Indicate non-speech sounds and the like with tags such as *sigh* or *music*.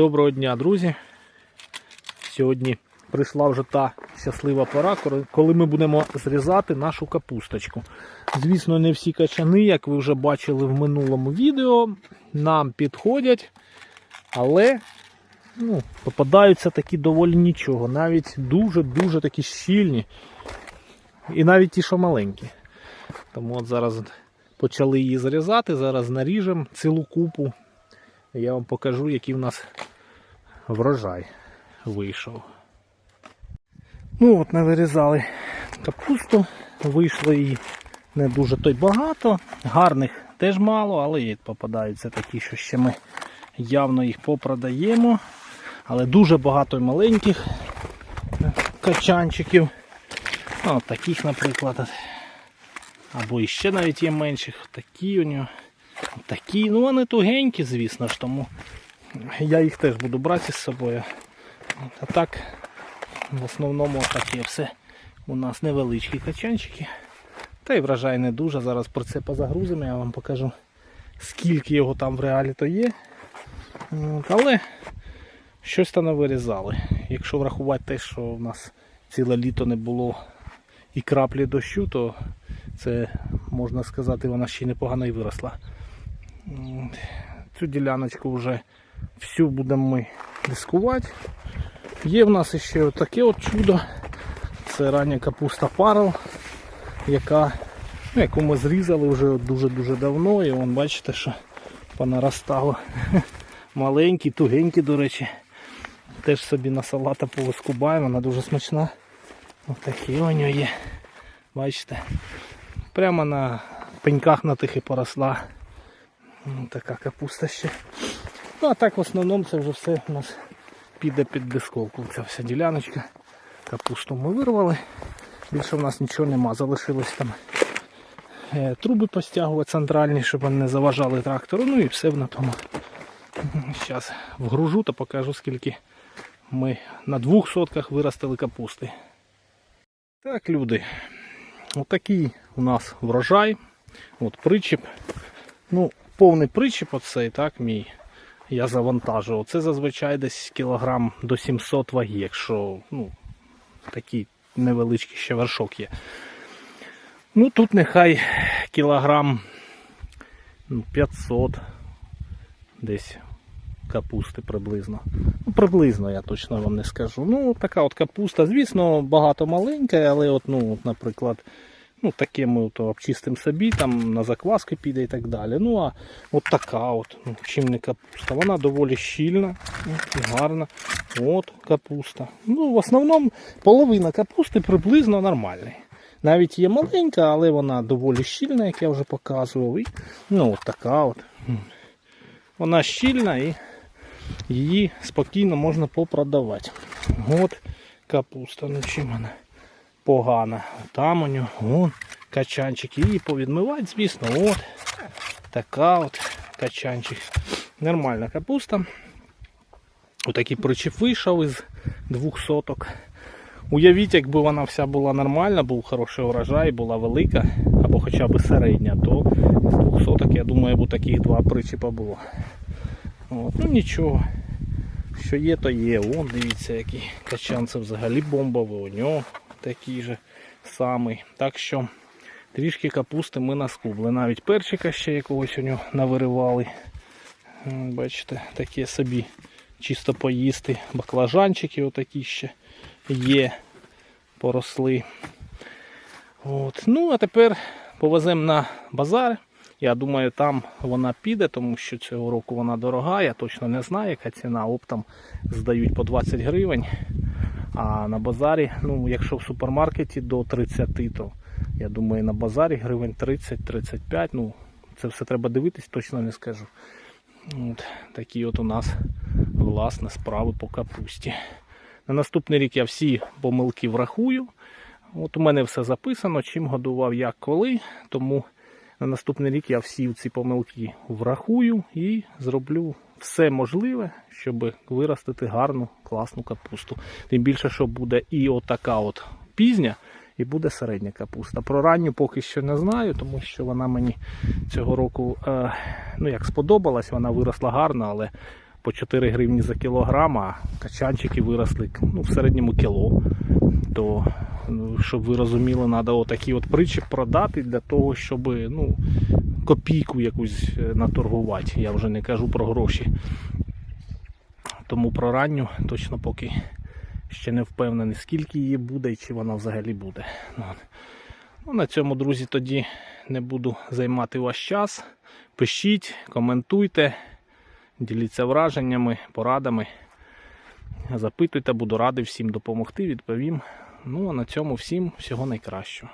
Доброго дня, друзі. Сьогодні прийшла вже та щаслива пора, коли- ми будемо зрізати нашу капусточку. Звісно, не всі качани, як ви вже бачили в минулому відео, нам підходять, але ну, попадаються такі доволі нічого. Навіть дуже-дуже такі щільні. І навіть ті, що маленькі. Тому от зараз почали її зрізати, зараз наріжемо цілу купу. Я вам покажу, який в нас врожай вийшов. Ну от, навирізали капусту, вийшло її не дуже то й багато, гарних теж мало, але попадаються такі, що ще ми явно їх попродаємо. Але дуже багато маленьких качанчиків. Ну, от таких, наприклад. Або іще навіть є менших. Такі у нього. Такі, ну вони тугенькі, звісно ж, тому я їх теж буду брати з собою. А так, в основному таке все у нас невеличкі качанчики. Та й врожай не дуже. Зараз про це позагрузимо, я вам покажу, скільки його там в реалі то є. Але щось там вирізали. Якщо врахувати те, що в нас ціле літо не було і краплі дощу, то це можна сказати, вона ще непогано і виросла. Цю діляночку вже всю будемо ми дискувати. Є в нас ще таке от чудо. Це рання капуста парел, яка, ну, яку ми зрізали вже дуже-дуже давно. І вон бачите, що понаростало. *laughs* Маленькі, тугенькі, до речі. Теж собі на салата повискубаємо, вона дуже смачна. Ось такі у нього є. Бачите? Прямо на пеньках на тих і поросла. Така капуста ще. Ну а так в основному це вже все у нас піде під дисковку. Ця вся діляночка. Капусту ми вирвали. Більше в нас нічого нема. Залишилось там е, труби постягувати центральні, щоб вони не заважали трактору. Ну і все на тому. Зараз вгружу та покажу скільки ми на двох сотках виростили капусти. Так, люди. Отакий у нас врожай. От причіп. Ну, повний причіп оцей, так, мій. Я завантажував. Це зазвичай десь кілограм до 700 ваги, якщо ну, такий невеличкий ще вершок є. Ну тут нехай кілограм ну, 500 десь капусти приблизно. Ну, приблизно я точно вам не скажу. Ну, така от капуста, звісно, багато маленька, але от, ну, от, наприклад, ну, таке то обчистимо собі, там на закваски піде і так далі. Ну, а от така от, ну, чим капуста. Вона доволі щільна і гарна. От капуста. Ну, в основному половина капусти приблизно нормальна. Навіть є маленька, але вона доволі щільна, як я вже показував. І, ну, от така от. Вона щільна і її спокійно можна попродавати. От капуста, ну чим вона погана. Там у нього качанчик. Її повідмивати, звісно, от така от качанчик. Нормальна капуста. Отакий причіп вийшов із двох соток. Уявіть, якби вона вся була нормальна, був хороший урожай, була велика, або хоча б середня, то з двох соток, я думаю, б таких два причіпа було. От, ну нічого. Що є, то є. Вон, дивіться, який качан це взагалі бомбовий, у нього такий же самий. Так що трішки капусти ми наскубли. Навіть перчика ще якогось у нього навиривали. Бачите, таке собі чисто поїсти. Баклажанчики отакі ще є, поросли. От. Ну, а тепер повеземо на базар. Я думаю, там вона піде, тому що цього року вона дорога. Я точно не знаю, яка ціна. Оптом здають по 20 гривень. А на базарі, ну, якщо в супермаркеті до 30, то я думаю, на базарі гривень 30-35. Ну, це все треба дивитись, точно не скажу. От, такі от у нас власне справи по капусті. На наступний рік я всі помилки врахую. От у мене все записано, чим годував, як коли. Тому на наступний рік я всі ці помилки врахую і зроблю все можливе, щоб виростити гарну, класну капусту. Тим більше, що буде і отака от пізня, і буде середня капуста. Про ранню поки що не знаю, тому що вона мені цього року е, ну як сподобалась, вона виросла гарно, але по 4 гривні за кілограм, а качанчики виросли ну, в середньому кіло. То, ну, щоб ви розуміли, треба отакий от причіп продати для того, щоб ну, копійку якусь е, наторгувати. Я вже не кажу про гроші. Тому про ранню точно поки ще не впевнений, скільки її буде і чи вона взагалі буде. Ну, ну, на цьому, друзі, тоді не буду займати ваш час. Пишіть, коментуйте, діліться враженнями, порадами. Запитуйте, буду радий всім допомогти, відповім. Ну а на цьому всім всього найкращого.